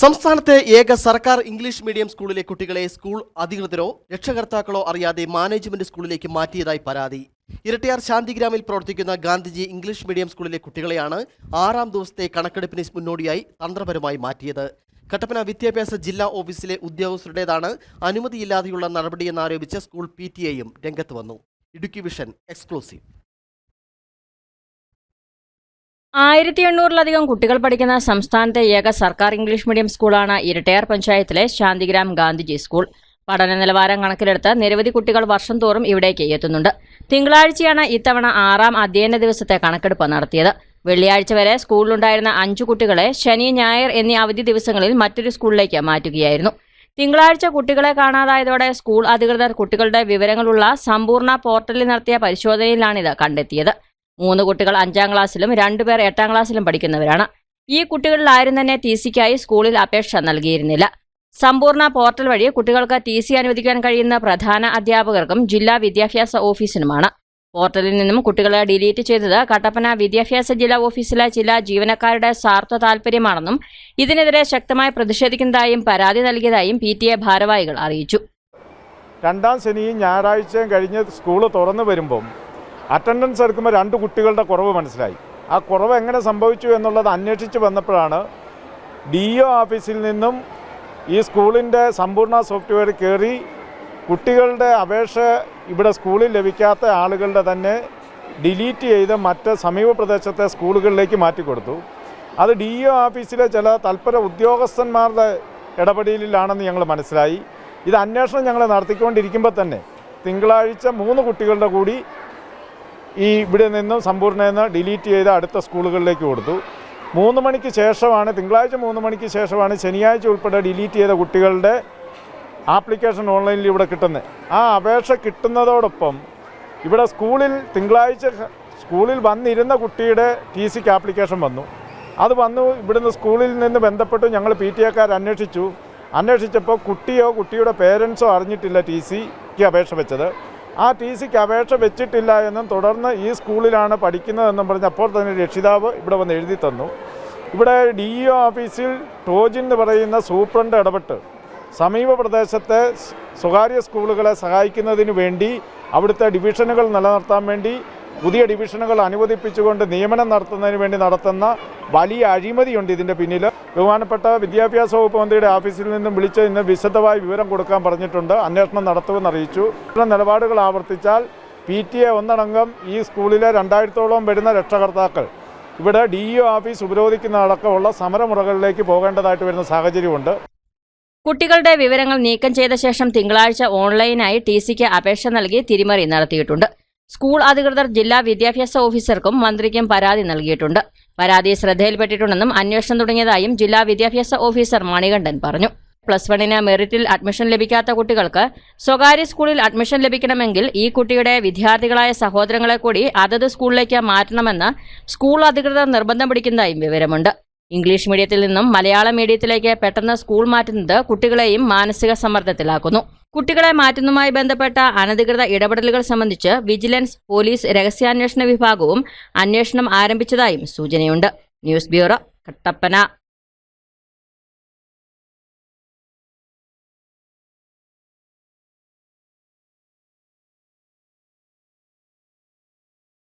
സംസ്ഥാനത്തെ ഏക സർക്കാർ ഇംഗ്ലീഷ് മീഡിയം സ്കൂളിലെ കുട്ടികളെ സ്കൂൾ അധികൃതരോ രക്ഷകർത്താക്കളോ അറിയാതെ മാനേജ്മെന്റ് സ്കൂളിലേക്ക് മാറ്റിയതായി പരാതി. ഇരട്ടിയാർ ശാന്തിഗ്രാമിൽ പ്രവർത്തിക്കുന്ന ഗാന്ധിജി ഇംഗ്ലീഷ് മീഡിയം സ്കൂളിലെ കുട്ടികളെയാണ് ആറാം ദിവസത്തെ കണക്കെടുപ്പിന് മുന്നോടിയായി തന്ത്രപരമായി മാറ്റിയത്. കട്ടപ്പന വിദ്യാഭ്യാസ ജില്ലാ ഓഫീസിലെ ഉദ്യോഗസ്ഥരുടേതാണ് അനുമതിയില്ലാതെയുള്ള നടപടിയെന്നാരോപിച്ച് സ്കൂൾ പി ടി എയും രംഗത്ത് വന്നു. Idukki vision exclusive. ആയിരത്തി എണ്ണൂറിലധികം കുട്ടികൾ പഠിക്കുന്ന സംസ്ഥാനത്തെ ഏക സർക്കാർ ഇംഗ്ലീഷ് മീഡിയം സ്കൂളാണ് ഇരട്ടയാർ പഞ്ചായത്തിലെ ശാന്തിഗ്രാം ഗാന്ധിജി സ്കൂൾ. പഠന നിലവാരം കണക്കിലെടുത്ത് നിരവധി കുട്ടികൾ വർഷം തോറും ഇവിടേക്ക് എത്തുന്നുണ്ട്. തിങ്കളാഴ്ചയാണ് ഇത്തവണ ആറാം അധ്യയന ദിവസത്തെ കണക്കെടുപ്പ് നടത്തിയത്. വെള്ളിയാഴ്ച വരെ സ്കൂളിലുണ്ടായിരുന്ന അഞ്ചു കുട്ടികളെ ശനി ഞായർ എന്നീ അവധി ദിവസങ്ങളിൽ മറ്റൊരു സ്കൂളിലേക്ക് മാറ്റുകയായിരുന്നു. തിങ്കളാഴ്ച കുട്ടികളെ കാണാതായതോടെ സ്കൂൾ അധികൃതർ കുട്ടികളുടെ വിവരങ്ങളുള്ള സമ്പൂർണ പോർട്ടലിൽ നടത്തിയ പരിശോധനയിലാണിത് കണ്ടെത്തിയത്. മൂന്ന് കുട്ടികൾ അഞ്ചാം ക്ലാസ്സിലും രണ്ടുപേർ എട്ടാം ക്ലാസ്സിലും പഠിക്കുന്നവരാണ്. ഈ കുട്ടികളിൽ ആരും തന്നെ ടി സിക്കായി സ്കൂളിൽ അപേക്ഷ നൽകിയിരുന്നില്ല. സമ്പൂർണ പോർട്ടൽ വഴി കുട്ടികൾക്ക് ടി സി അനുവദിക്കാൻ കഴിയുന്ന പ്രധാന അധ്യാപകർക്കും ജില്ലാ വിദ്യാഭ്യാസ ഓഫീസിനുമാണ്. പോർട്ടലിൽ നിന്നും കുട്ടികളെ ഡിലീറ്റ് ചെയ്തത് കട്ടപ്പന വിദ്യാഭ്യാസ ജില്ലാ ഓഫീസിലെ ചില ജീവനക്കാരുടെ സ്വാർത്ഥ താൽപര്യമാണെന്നും ഇതിനെതിരെ ശക്തമായി പ്രതിഷേധിക്കുന്നതായും പരാതി നൽകിയതായും പി ടി എ ഭാരവാഹികൾ അറിയിച്ചു. രണ്ടാം ശനിയും ഞായറാഴ്ചയും കഴിഞ്ഞ് സ്കൂൾ തുറന്നു വരുമ്പം അറ്റൻഡൻസ് എടുക്കുമ്പോൾ രണ്ട് കുട്ടികളുടെ കുറവ് മനസ്സിലായി. ആ കുറവ് എങ്ങനെ സംഭവിച്ചു എന്നുള്ളത് അന്വേഷിച്ച് വന്നപ്പോഴാണ് ഡി ഒ ഓഫീസിൽ നിന്നും ഈ സ്കൂളിന്റെ സമ്പൂർണ സോഫ്റ്റ്വെയർ കയറി കുട്ടികളുടെ അപേക്ഷ ഇവിടെ സ്കൂളിൽ ലഭിക്കാത്ത ആളുകളുടെ തന്നെ ഡിലീറ്റ് ചെയ്ത് മറ്റ് സമീപ പ്രദേശത്തെ സ്കൂളുകളിലേക്ക് മാറ്റിക്കൊടുത്തു അത് ഡി ഒ ഓഫീസിലെ ചില തൽപര ഉദ്യോഗസ്ഥന്മാരുടെ ഇടപെടലിലാണെന്ന് ഞങ്ങൾ മനസ്സിലായി. ഇത് അന്വേഷണം ഞങ്ങൾ നടത്തിക്കൊണ്ടിരിക്കുമ്പോൾ തന്നെ തിങ്കളാഴ്ച മൂന്ന് കുട്ടികളുടെ കൂടി ഈ ഇവിടെ നിന്നും സമ്പൂർണ ഡിലീറ്റ് ചെയ്ത് അടുത്ത സ്കൂളുകളിലേക്ക് കൊടുത്തു. മൂന്ന് മണിക്ക് ശേഷമാണ് തിങ്കളാഴ്ച മൂന്ന് മണിക്ക് ശേഷമാണ് ശനിയാഴ്ച ഉൾപ്പെടെ ഡിലീറ്റ് ചെയ്ത കുട്ടികളുടെ ആപ്ലിക്കേഷൻ ഓൺലൈനിൽ ഇവിടെ കിട്ടുന്നത്. ആ അപേക്ഷ കിട്ടുന്നതോടൊപ്പം ഇവിടെ സ്കൂളിൽ തിങ്കളാഴ്ച സ്കൂളിൽ വന്നിരുന്ന കുട്ടിയുടെ ടി സിക്ക് ആപ്ലിക്കേഷൻ വന്നു. അത് വന്നു ഇവിടുന്ന് സ്കൂളിൽ നിന്ന് ബന്ധപ്പെട്ട് ഞങ്ങൾ പി ടി എക്കാർ അന്വേഷിച്ചു. അന്വേഷിച്ചപ്പോൾ കുട്ടിയോ കുട്ടിയുടെ പേരൻസോ അറിഞ്ഞിട്ടില്ല ടി സിക്ക് അപേക്ഷ വെച്ചത്. ആ ടി സിക്ക് അപേക്ഷ വെച്ചിട്ടില്ല എന്നും തുടർന്ന് ഈ സ്കൂളിലാണ് പഠിക്കുന്നതെന്നും പറഞ്ഞ് അപ്പോൾ തന്നെ രക്ഷിതാവ് ഇവിടെ വന്ന് എഴുതി തന്നു. ഇവിടെ ഡി ഇ ഓഫീസിൽ ടോജിൻ എന്ന് പറയുന്ന സൂപ്രണ്ട് ഇടപെട്ട്. സമീപ പ്രദേശത്തെ സ്വകാര്യ സ്കൂളുകളെ സഹായിക്കുന്നതിന് വേണ്ടി അവിടുത്തെ ഡിവിഷനുകൾ നിലനിർത്താൻ വേണ്ടി പുതിയ ഡിവിഷനുകൾ അനുവദിപ്പിച്ചുകൊണ്ട് നിയമനം നടത്തുന്നതിന് വേണ്ടി നടത്തുന്ന വലിയ അഴിമതിയുണ്ട് ഇതിന്റെ പിന്നിൽ ബഹുമാനപ്പെട്ട വിദ്യാഭ്യാസ വകുപ്പ് മന്ത്രിയുടെ ഓഫീസിൽ നിന്നും വിളിച്ച് ഇന്ന് വിശദമായി വിവരം കൊടുക്കാൻ പറഞ്ഞിട്ടുണ്ട്. അന്വേഷണം നടത്തുമെന്ന് അറിയിച്ചു. നിലപാടുകൾ ആവർത്തിച്ചാൽ പി ടി എ ഒന്നടങ്കം ഈ സ്കൂളിലെ രണ്ടായിരത്തോളം വരുന്ന രക്ഷകർത്താക്കൾ ഇവിടെ ഡി ഇ ഓഫീസ് ഉപരോധിക്കുന്ന അടക്കമുള്ള സമരമുറകളിലേക്ക് പോകേണ്ടതായിട്ട് വരുന്ന സാഹചര്യമുണ്ട്. കുട്ടികളുടെ വിവരങ്ങൾ നീക്കം ചെയ്ത ശേഷം തിങ്കളാഴ്ച ഓൺലൈനായി ടി സിക്ക് അപേക്ഷ നൽകി തിരിമറി നടത്തിയിട്ടുണ്ട്. സ്കൂൾ അധികൃതർ ജില്ലാ വിദ്യാഭ്യാസ ഓഫീസർക്കും മന്ത്രിക്കും പരാതി നൽകിയിട്ടുണ്ട്. പരാതി ശ്രദ്ധയിൽപ്പെട്ടിട്ടുണ്ടെന്നും അന്വേഷണം തുടങ്ങിയതായും ജില്ലാ വിദ്യാഭ്യാസ ഓഫീസർ മണികണ്ഠൻ പറഞ്ഞു. പ്ലസ് വണ്ണിന് മെറിറ്റിൽ അഡ്മിഷൻ ലഭിക്കാത്ത കുട്ടികൾക്ക് സ്വകാര്യ സ്കൂളിൽ അഡ്മിഷൻ ലഭിക്കണമെങ്കിൽ ഈ കുട്ടിയുടെ വിദ്യാർത്ഥികളായ സഹോദരങ്ങളെ കൂടി അതത് സ്കൂളിലേക്ക് മാറ്റണമെന്ന് സ്കൂൾ അധികൃതർ നിർബന്ധം പിടിക്കുന്നതായും വിവരമുണ്ട്. ഇംഗ്ലീഷ് മീഡിയത്തിൽ നിന്നും മലയാള മീഡിയത്തിലേക്ക് പെട്ടെന്ന് സ്കൂൾ മാറ്റുന്നത് കുട്ടികളെയും മാനസിക സമ്മർദ്ദത്തിലാക്കുന്നു. കുട്ടികളെ മാറ്റുന്നതുമായി ബന്ധപ്പെട്ട അനധികൃത ഇടപെടലുകൾ സംബന്ധിച്ച് വിജിലൻസ് പോലീസ് രഹസ്യാന്വേഷണ വിഭാഗവും അന്വേഷണം ആരംഭിച്ചതായും സൂചനയുണ്ട്. News bureau Kattappana.